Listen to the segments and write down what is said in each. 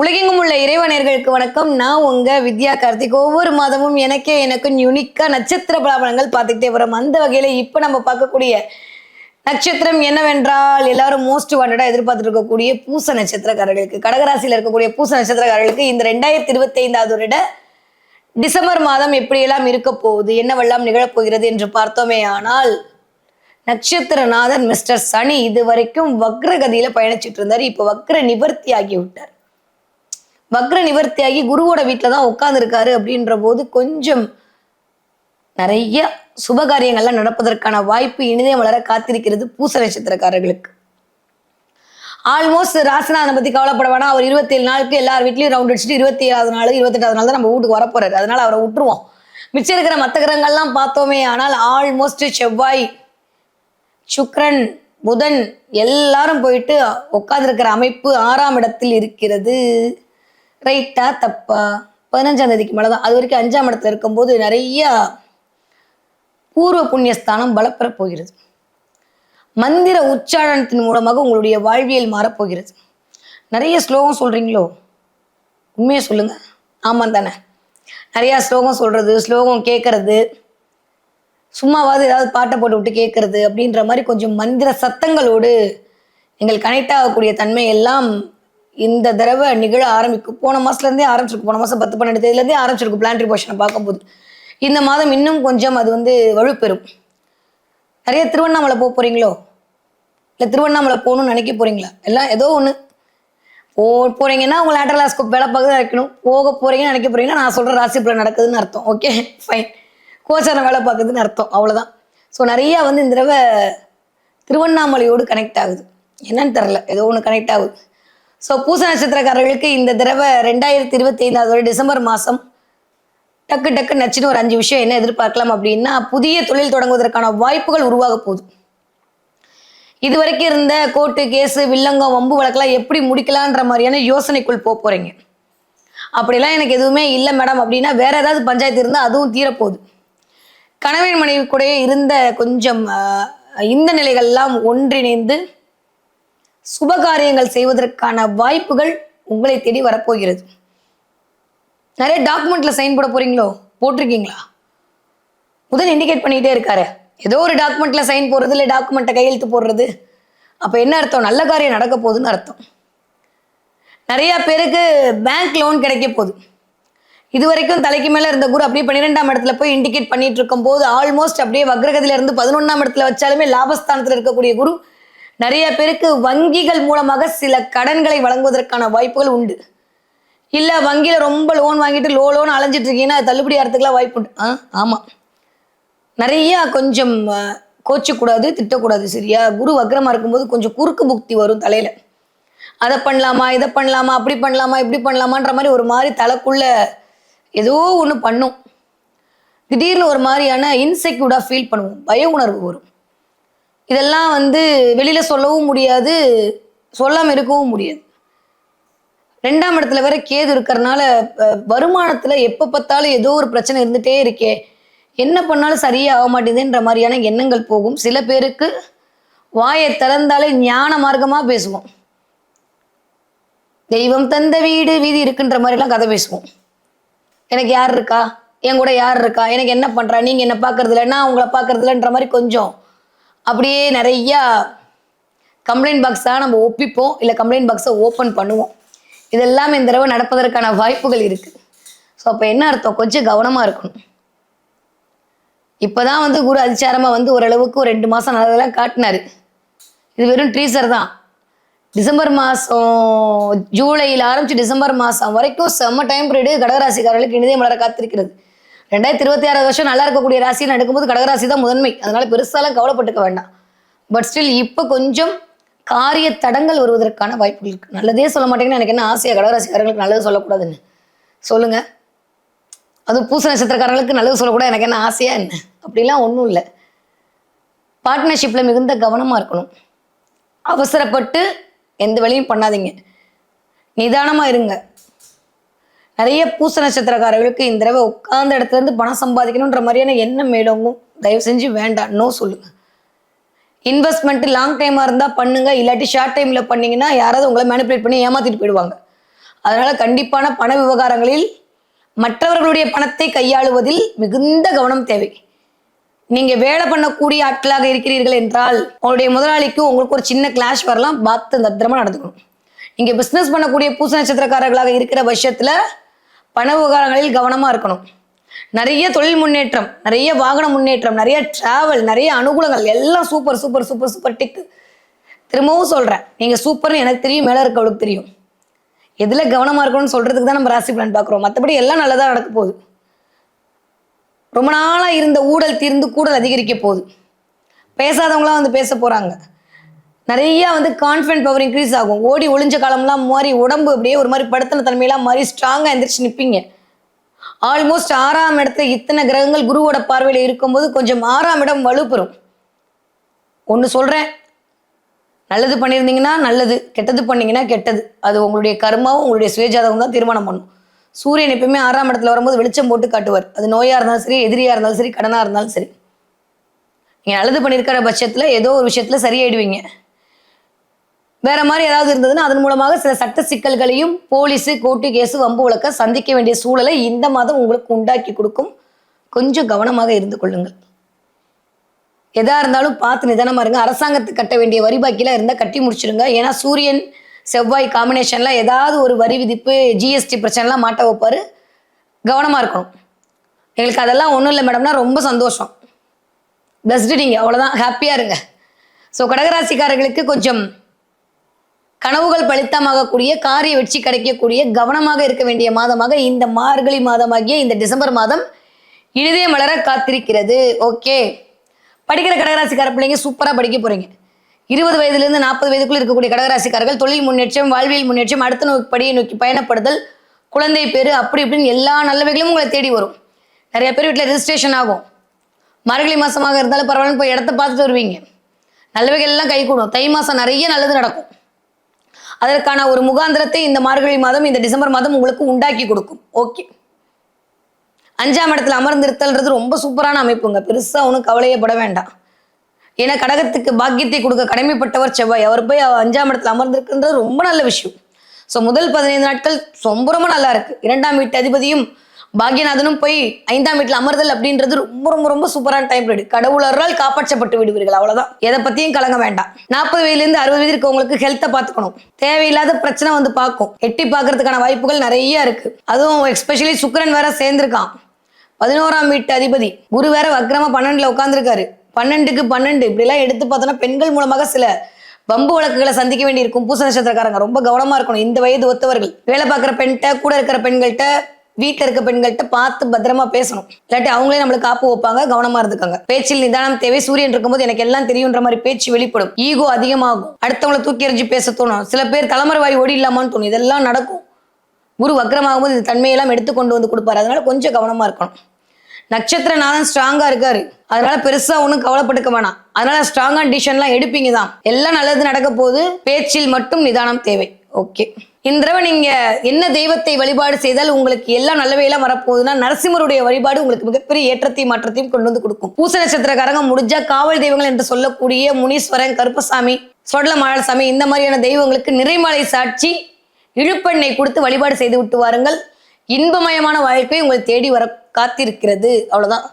உலகெங்கும் உள்ள இறைவனர்களுக்கு வணக்கம். நான் உங்க வித்யா கார்த்திக். ஒவ்வொரு மாதமும் எனக்கே எனக்கும் யூனிக்கா நட்சத்திர பலாபலங்கள் பார்த்துக்கிட்டே வரோம். அந்த வகையில இப்போ நம்ம பார்க்கக்கூடிய நட்சத்திரம் என்னவென்றால் எல்லாரும் மோஸ்ட் வாண்டடா எதிர்பார்த்துட்டு இருக்கக்கூடிய பூச நட்சத்திரக்காரர்களுக்கு கடகராசியில் இருக்கக்கூடிய பூச நட்சத்திரக்காரர்களுக்கு இந்த ரெண்டாயிரத்தி இருபத்தி ஐந்தாவது வருட டிசம்பர் மாதம் எப்படியெல்லாம் இருக்க போகுது என்னவெல்லாம் நிகழப்போகிறது என்று பார்த்தோமே ஆனால் நட்சத்திரநாதன் மிஸ்டர் சனி இது வரைக்கும் வக்ரகதியில பயணிச்சிட்டு இருந்தார். இப்போ வக்ர நிவர்த்தி ஆகிவிட்டார். வக்ர நிவர்த்தியாகி குருவோட வீட்டில் தான் உட்காந்துருக்காரு அப்படின்ற போது கொஞ்சம் நிறைய சுபகாரியங்கள்லாம் நடப்பதற்கான வாய்ப்பு இனிதே வளர காத்திருக்கிறது பூச நட்சத்திரக்காரர்களுக்கு. ஆல்மோஸ்ட் ராசிநாதனை பற்றி கவலைப்பட வேணாம் அவர் இருபத்தேழு நாளுக்கு எல்லார் வீட்லையும் ரவுண்ட் அடிச்சுட்டு இருபத்தி ஏழாவது நாள் இருபத்தெட்டாவது நாள் தான் நம்ம வீட்டுக்கு வரப்போறாரு. அதனால அவரை விட்டுருவோம். மிச்சம் இருக்கிற மற்ற கிரகங்கள்லாம் பார்த்தோமே ஆனால் ஆல்மோஸ்ட் செவ்வாய் சுக்ரன் புதன் எல்லாரும் போயிட்டு உட்காந்துருக்கிற அமைப்பு ஆறாம் இடத்தில் இருக்கிறது. ரைட்டா தப்பா? பதினஞ்சாம் தேதிக்கு மேலே தான் அது வரைக்கும் அஞ்சாம் இடத்துல இருக்கும்போது நிறைய பூர்வ புண்ணியஸ்தானம் பலப்பெற போகிறது. மந்திர உச்சாரணத்தின் மூலமாக உங்களுடைய வாழ்வியல் மாறப்போகிறது. நிறைய ஸ்லோகம் சொல்றீங்களோ? உண்மையை சொல்லுங்க. ஆமாம் தானே. நிறையா ஸ்லோகம் சொல்றது ஸ்லோகம் கேட்கறது. சும்மாவாவது ஏதாவது பாட்டை போட்டு விட்டு கேட்கறது அப்படின்ற மாதிரி கொஞ்சம் மந்திர சத்தங்களோடு எங்கள் கனெக்ட் ஆகக்கூடிய தன்மை எல்லாம் இந்த தடவை நிகழ ஆரம்பிக்கும் போன மாசத்துலேருந்தே ஆரம்பிச்சிருக்கு. போன மாதம் பத்து பன்னெண்டு தேதியிலேருந்தே ஆரம்பிச்சிருக்கு பிளான்ட்ரி போர்ஷனை பார்க்கும்போது இந்த மாதம் இன்னும் கொஞ்சம் அது வந்து வலுப்பெறும். நிறைய திருவண்ணாமலை போக போகிறீங்களோ இல்லை திருவண்ணாமலை போகணும்னு நினைக்க போகிறீங்களா எல்லாம் ஏதோ ஒன்று போ போகிறீங்கன்னா உங்கள் லேட்டர் லாஸ்க்கு வேலை பார்க்க வைக்கணும் போக போகிறீங்கன்னு நினைக்க போகிறீங்கன்னா நான் சொல்கிற ராசி பலன் நடக்குதுன்னு அர்த்தம். ஓகே ஃபைன் கோச்சாரம் வேலை பார்க்குதுன்னு அர்த்தம். அவ்வளோதான் ஸோ நிறையா வந்து இந்த தடவை திருவண்ணாமலையோடு கனெக்ட் ஆகுது. என்னன்னு தெரில ஏதோ ஒன்று கனெக்ட் ஆகுது. ஸோ பூச நட்சத்திரக்காரர்களுக்கு இந்த தடவை ரெண்டாயிரத்தி இருபத்தி ஐந்தாவது வருடம் டிசம்பர் மாதம் டக்கு டக்கு நச்சுன்னு ஒரு அஞ்சு விஷயம் என்ன எதிர்பார்க்கலாம் அப்படின்னா புதிய தொழில் தொடங்குவதற்கான வாய்ப்புகள் உருவாக போகுது. இது வரைக்கும் இருந்த கோர்ட்டு கேஸு வில்லங்கம் வம்பு வழக்கெல்லாம் எப்படி முடிக்கலான்ற மாதிரியான யோசனைக்குள் போக போகிறீங்க அப்படிலாம் எனக்கு எதுவுமே இல்லை மேடம். அப்படின்னா வேற ஏதாவது பஞ்சாயத்து இருந்தால் அதுவும் தீரப்போகுது. கணவன் மனைவி கூட இருந்த கொஞ்சம் இந்த நிலைகள்லாம் ஒன்றிணைந்து சுபகாரியங்கள் செய்வதற்கான வாய்ப்புகள் உங்களை தேடி வரப்போகிறது. நிறைய டாக்குமெண்ட்ல சைன் போட போறீங்களோ? போட்டிருக்கீங்களா? முதல் இண்டிகேட் பண்ணிக்கிட்டே இருக்காரு. ஏதோ ஒரு டாக்குமெண்ட்ல சைன் போடுறது இல்லை டாக்குமெண்ட்டை கையெழுத்து போடுறது. அப்போ என்ன அர்த்தம்? நல்ல காரியம் நடக்க போகுதுன்னு அர்த்தம். நிறைய பேருக்கு பேங்க் லோன் கிடைக்க போகுது. இது வரைக்கும் தலைக்கு மேல இருந்த குரு அப்படியே பன்னிரெண்டாம் இடத்துல போய் இண்டிகேட் பண்ணிட்டு இருக்கும் போது ஆல்மோஸ்ட் அப்படியே வக்ரகதியில இருந்து பதினொன்னாம் இடத்துல வச்சாலுமே லாபஸ்தானத்தில் இருக்கக்கூடிய குரு நிறைய பேருக்கு வங்கிகள் மூலமாக சில கடன்களை வழங்குவதற்கான வாய்ப்புகள் உண்டு. இல்ல வங்கியில ரொம்ப லோன் வாங்கிட்டு லோ லோன் அலைஞ்சிட்டு இருக்கீங்கன்னா தள்ளுபடி ஆகிறதுக்குலாம் வாய்ப்பு உண்டு. ஆ ஆமா. நிறைய கொஞ்சம் கோச்சக்கூடாது திட்டக்கூடாது சரியா? குரு வக்ரமா இருக்கும்போது கொஞ்சம் குறுக்கு புக்தி வரும் தலையில. அதை பண்ணலாமா இதை பண்ணலாமா அப்படி பண்ணலாமா இப்படி பண்ணலாமான்ற மாதிரி ஒரு மாதிரி தலைக்குள்ள ஏதோ ஒன்று பண்ணும். திடீர்னு ஒரு மாதிரியான இன்செக்யூர்டாக ஃபீல் பண்ணுவோம். பய உணர்வு வரும். இதெல்லாம் வந்து வெளியில சொல்லவும் முடியாது சொல்லாம இருக்கவும் முடியாது. ரெண்டாம் இடத்துல வேற கேது இருக்கிறனால வருமானத்தில் வருமானத்துல எப்ப பார்த்தாலும் ஏதோ ஒரு பிரச்சனை இருந்துட்டே இருக்கே. என்ன பண்ணாலும் சரியே ஆக மாட்டேங்குதுன்ற மாதிரியான எண்ணங்கள் போகும். சில பேருக்கு வாயை திறந்தாலே ஞான மார்க்கமா பேசுவோம். தெய்வம் தந்த வீடு வீதி இருக்குன்ற மாதிரிலாம் கதை பேசுவோம். எனக்கு யார் இருக்கா? என் கூட யார் இருக்கா? எனக்கு என்ன பண்றா? நீங்க என்ன பார்க்குறதில்ல? நான் உங்களை பார்க்கறது இல்லைன்ற மாதிரி கொஞ்சம் அப்படியே நிறையா கம்ப்ளைண்ட் பாக்ஸாக நம்ம ஒப்பிப்போம் இல்லை கம்ப்ளைண்ட் பாக்ஸை ஓப்பன் பண்ணுவோம். இதெல்லாம் இந்த தடவை நடப்பதற்கான வாய்ப்புகள் இருக்குது ஸோ அப்போ என்ன அர்த்தம்? கொஞ்சம் கவனமாக இருக்கணும். இப்போதான் வந்து குரு அதிச்சாரமாக வந்து ஓரளவுக்கு ஒரு ரெண்டு மாதம் நல்லதெல்லாம் காட்டினாரு. இது வெறும் ட்ரீசர் தான். டிசம்பர் மாதம் ஜூலையில் ஆரம்பிச்சு டிசம்பர் மாதம் வரைக்கும் செம்ம டைம் பீரியடு கடகராசிக்காரர்களுக்கு இனிதே மலர காத்திருக்கிறது. ரெண்டாயிரத்தி இருபத்தி ஆறாவது வருஷம் நல்லா இருக்கக்கூடிய ராசின்னு எடுக்கும்போது கடகராசி தான் முதன்மை. அதனால பெருசாலாம் கவலைப்பட்டுக்க வேண்டாம். பட் ஸ்டில் இப்போ கொஞ்சம் காரிய தடங்கள் வருவதற்கான வாய்ப்புகள் இருக்கு. நல்லதே சொல்ல மாட்டேங்கன்னு எனக்கு என்ன ஆசையா? கடகராசிக்காரங்களுக்கு நல்லது சொல்லக்கூடாதுன்னு. சொல்லுங்க. அது பூச நட்சத்திரக்காரங்களுக்கு நல்லது சொல்லக்கூடாது எனக்கு என்ன ஆசையா என்ன? அப்படிலாம் ஒன்றும் இல்லை. பார்ட்னர்ஷிப்பில் மிகுந்த கவனமாக இருக்கணும். அவசரப்பட்டு எந்த வேலையும் பண்ணாதீங்க. நிதானமாக இருங்க. நிறைய பூச நட்சத்திரக்காரர்களுக்கு இந்த தடவை உட்கார்ந்த இடத்துல இருந்து பணம் சம்பாதிக்கணுன்ற மாதிரியான எண்ணம் மேலோங்கும். தயவு செஞ்சு வேண்டாம். நோ சொல்லுங்க. இன்வெஸ்ட்மெண்ட் லாங் டைமாக இருந்தால் பண்ணுங்க. இல்லாட்டி ஷார்ட் டைமில் பண்ணீங்கன்னா யாராவது உங்களை மேனிப்புலேட் பண்ணி ஏமாத்திட்டு போயிடுவாங்க. அதனால கண்டிப்பான பண விவகாரங்களில் மற்றவர்களுடைய பணத்தை கையாளுவதில் மிகுந்த கவனம் தேவை. நீங்க வேலை பண்ணக்கூடிய ஆட்களாக இருக்கிறீர்கள் என்றால் உங்களுடைய முதலாளிக்கு உங்களுக்கு ஒரு சின்ன கிளாஷ் வரலாம். பார்த்து பத்திரமா நடந்துக்கணும். நீங்க பிசினஸ் பண்ணக்கூடிய பூச நட்சத்திரக்காரர்களாக இருக்கிற பட்சத்துல பண விவகாரங்களில் கவனமாக இருக்கணும். நிறைய தொழில் முன்னேற்றம் நிறைய வாகன முன்னேற்றம் நிறைய டிராவல் நிறைய அனுகூலங்கள் எல்லாம் சூப்பர் சூப்பர் சூப்பர் சூப்பர் டிக்கு திரும்பவும் சொல்கிறேன் நீங்கள் சூப்பர்னு எனக்கு தெரியும் மேல இருக்கவளுக்கு தெரியும். எதில் கவனமாக இருக்கணும்னு சொல்கிறதுக்கு தான் நம்ம ராசி பிளான் பார்க்குறோம். மற்றபடி எல்லாம் நல்லதாக நடக்க போகுது. ரொம்ப நாளாக இருந்த ஊழல் தீர்ந்து கூடல் அதிகரிக்க போகுது. பேசாதவங்களாம் வந்து பேச போகிறாங்க நிறைய வந்து கான்ஃபிடன்ட் பவர் இன்க்ரீஸ் ஆகும். ஓடி ஒளிஞ்ச காலம்லாம் மாதிரி உடம்பு அப்படியே ஒரு மாதிரி படுத்தின தன்மையெல்லாம் மாதிரி ஸ்ட்ராங்காக எந்திரிச்சு நிற்பீங்க ஆல்மோஸ்ட் ஆறாம் இடத்துல இத்தனை கிரகங்கள் குருவோட பார்வையில் இருக்கும்போது கொஞ்சம் ஆறாம் இடம் வலுப்பெறும். ஒன்று சொல்கிறேன் நல்லது பண்ணியிருந்தீங்கன்னா நல்லது கெட்டது பண்ணீங்கன்னா கெட்டது. அது உங்களுடைய கர்மாவும் உங்களுடைய சுயஜாதகம் தான் தீர்மானம் பண்ணும். சூரியன் எப்பயுமே ஆறாம் இடத்துல வரும்போது வெளிச்சம் போட்டு காட்டுவார். அது நோயாக இருந்தாலும் சரி எதிரியாக இருந்தாலும் சரி கடனாக இருந்தாலும் சரி. நீங்கள் நல்லது பண்ணியிருக்கிற பட்சத்தில் ஏதோ ஒரு விஷயத்தில் சரியாயிடுவீங்க. வேற மாதிரி ஏதாவது இருந்ததுன்னா அதன் மூலமாக சில சட்ட சிக்கல்களையும் போலீஸு கோர்ட்டு கேஸு வம்பு வழக்க சந்திக்க வேண்டிய சூழலை இந்த மாதம் உங்களுக்கு உண்டாக்கி கொடுக்கும். கொஞ்சம் கவனமாக இருந்து கொள்ளுங்கள். எதா இருந்தாலும் பார்த்து நிதானமா இருங்க. அரசாங்கத்துக்கு கட்ட வேண்டிய வரி பாக்கிலாம் இருந்தால் கட்டி முடிச்சிடுங்க ஏன்னா சூரியன் செவ்வாய் காம்பினேஷன்ல ஏதாவது ஒரு வரி விதிப்பு ஜிஎஸ்டி பிரச்சனைலாம் மாட்ட வைப்பாரு. கவனமா இருக்கணும். எங்களுக்கு அதெல்லாம் ஒன்றும் இல்லை மேடம்னா ரொம்ப சந்தோஷம். பெஸ்ட்டு நீங்கள் அவ்வளோதான் ஹாப்பியாக இருங்க. ஸோ கடகராசிக்காரர்களுக்கு கொஞ்சம் கனவுகள் பலித்தமாகக்கூடிய காரிய வெற்றி கிடைக்கக்கூடிய கவனமாக இருக்க வேண்டிய மாதமாக இந்த மார்கழி மாதமாகிய இந்த டிசம்பர் மாதம் இனிதே மலர காத்திருக்கிறது. ஓகே. படிக்கிற கடகராசிக்கார பிள்ளைங்க சூப்பராக படிக்க போறீங்க. இருபது வயதுலேருந்து நாற்பது வயதுக்குள்ள இருக்கக்கூடிய கடகராசிக்காரர்கள் தொழில் முன்னேற்றம் வாழ்வியல் முன்னேற்றம் அடுத்த நோக்கி படியை நோக்கி பயணப்படுதல் குழந்தை பேர் அப்படி இப்படின்னு எல்லா நல்லவைகளும் உங்களை தேடி வரும். நிறைய பேர் வீட்டில் ரெஜிஸ்ட்ரேஷன் ஆகும். மார்கழி மாதமாக இருந்தாலும் பரவாயில்ல போய் இடத்த பார்த்துட்டு வருவீங்க. நல்லவைகள் எல்லாம் கை கூடும். தை மாதம் நிறைய நல்லது நடக்கும். அதற்கான ஒரு முகாந்திரத்தை இந்த மார்கழி மாதம் இந்த டிசம்பர் மாதம் உங்களுக்கு உண்டாக்கி கொடுக்கும். ஓகே அஞ்சாம் இடத்துல அமர்ந்திருத்தல்ன்றது ரொம்ப சூப்பரான அமைப்புங்க. பெருசா ஒன்றும் கவலையப்பட வேண்டாம். ஏன்னா கடகத்துக்கு பாக்கியத்தை கொடுக்க கடமைப்பட்டவர் செவ்வாய். அவர் போய் அஞ்சாம் இடத்துல அமர்ந்திருக்குன்றது ரொம்ப நல்ல விஷயம். ஸோ முதல் பதினைந்து நாட்கள் ரொம்ப ரொம்ப நல்லா இருக்கு. இரண்டாம் வீட்டு அதிபதியும் பாக்யநாதனும் போய் ஐந்தாம் வீட்டில் அமர்தல் அப்படின்றது ரொம்ப ரொம்ப ரொம்ப சூப்பரான டைம் பீரியட் கடவுளரால் காப்பாற்றப்பட்டு விடுவீர்கள் அவ்வளவுதான். எதை பத்தியும் கலங்க வேண்டாம். நாற்பது வயதுலேருந்து அறுபது வயது இருக்கவங்களுக்கு ஹெல்த்தை பார்த்துக்கணும். தேவையில்லாத பிரச்சனை வந்து பார்க்கும். எட்டி பார்க்கறதுக்கான வாய்ப்புகள் நிறைய இருக்கு. அதுவும் எஸ்பெஷலி சுக்கரன் வேற சேர்ந்திருக்கான். பதினோராம் வீட்டு அதிபதி. குரு வேற வக்ரமா பன்னெண்டுல உட்காந்துருக்காரு பன்னெண்டுக்கு பன்னெண்டு. இப்படிலாம் எடுத்து பார்த்தோன்னா பெண்கள் மூலமாக சில வம்பு வழக்குகளை சந்திக்க வேண்டியிருக்கும். பூச நட்சத்திரக்காரங்க. ரொம்ப கவனமா இருக்கணும். இந்த வயது ஒத்தவர்கள். வேலை பார்க்குற பெண்கிட்ட கூட இருக்கிற பெண்கள்கிட்ட வீட்டில் இருக்க பெண்கள்கிட்ட பார்த்து பத்திரமா பேசணும். இல்லாட்டி அவங்களே நம்மளுக்கு காப்பு வைப்பாங்க கவனமா இருந்துக்காங்க. பேச்சில் நிதானம் தேவை. சூரியன் இருக்கும்போது எனக்கு எல்லாம் தெரியுன்ற மாதிரி பேச்சு வெளிப்படும். ஈகோ அதிகமாகும். அடுத்தவங்களை தூக்கி எறிஞ்சு பேச தோணும். சில பேர் தலைமுறை வாரி ஓடி இல்லாமான்னு தோணும். இதெல்லாம் நடக்கும். குரு வக்ரமாகும்போது இந்த தன்மையெல்லாம் எடுத்து கொண்டு வந்து கொடுப்பாரு. அதனால கொஞ்சம் கவனமா இருக்கணும். நட்சத்திரநாதன் ஸ்ட்ராங்கா இருக்காரு. அதனால பெருசா ஒன்றும் கவலைப்பட்டுக்க வேணாம். அதனால ஸ்ட்ராங்கான டிசிஷன்லாம் எடுப்பீங்க தான் எல்லாம் நல்லது நடக்க போது பேச்சில் மட்டும் நிதானம் தேவை. ஓகே இந்த தடவை நீங்க என்ன தெய்வத்தை வழிபாடு செய்தால் உங்களுக்கு எல்லாம் நல்லவையெல்லாம் வரப்போகுதுன்னா நரசிம்மருடைய வழிபாடு உங்களுக்கு மிகப்பெரிய ஏற்றத்தையும் மாற்றத்தையும் கொண்டு வந்து கொடுக்கும். பூச நட்சத்திரக்காரங்க முடிஞ்சா காவல் தெய்வங்கள் என்று சொல்லக்கூடிய முனீஸ்வரன் கருப்பசாமி சொடல மாழசாமி இந்த மாதிரியான தெய்வங்களுக்கு நிறைமலை சாட்சி இழுப்பெண்ணை கொடுத்து வழிபாடு செய்து விட்டு வாருங்கள். இன்பமயமான வாழ்க்கை உங்களை தேடி வர காத்திருக்கிறது. அவ்வளோதான்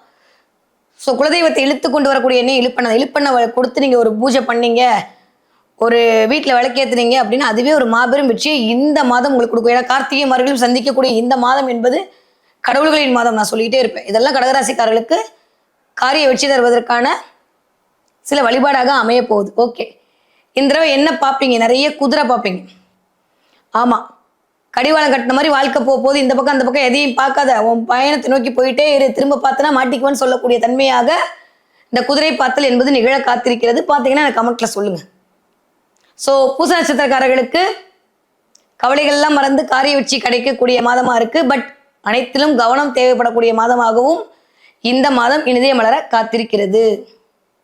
ஸோ குலதெய்வத்தை இழுத்து கொண்டு வரக்கூடிய எண்ணெய் இழுப்பண்ணை இழுப்பண்ண கொடுத்து நீங்கள் ஒரு பூஜை பண்ணீங்க. ஒரு வீட்டில் விளக்கேற்றுனீங்க அப்படின்னா அதுவே ஒரு மாபெரும் வெற்றியை இந்த மாதம் உங்களுக்கு கொடுக்கும். ஏன்னா கார்த்திகை மார்களும் சந்திக்கக்கூடிய இந்த மாதம் என்பது கடவுள்களின் மாதம் நான் சொல்லிக்கிட்டே இருப்பேன். இதெல்லாம் கடகராசிக்காரர்களுக்கு காரிய வெற்றி தருவதற்கான சில வழிபாடாக அமைய போகுது ஓகே. இந்த தடவை என்ன பார்ப்பீங்க? நிறைய குதிரை பார்ப்பீங்க. ஆமாம் கடிவாளம் கட்டின மாதிரி வாழ்க்கை போக போகுது. இந்த பக்கம் அந்த பக்கம் எதையும் பார்க்காத. உன் பயணத்தை நோக்கி போயிட்டே இரு. திரும்ப பார்த்தனா மாட்டிக்குவான்னு சொல்லக்கூடிய தன்மையாக இந்த குதிரை பார்த்தல் என்பது நிகழ காத்திருக்கிறது. பார்த்தீங்கன்னா எனக்கு கமெண்ட்டில் சொல்லுங்கள் ஸோ பூச நட்சத்திரக்காரர்களுக்கு கவலைகள்லாம் மறந்து காரிய வெற்றி கிடைக்கக்கூடிய மாதமாக இருக்குது பட் அனைத்திலும் கவனம் தேவைப்படக்கூடிய மாதமாகவும் இந்த மாதம் இனிதய மலர காத்திருக்கிறது.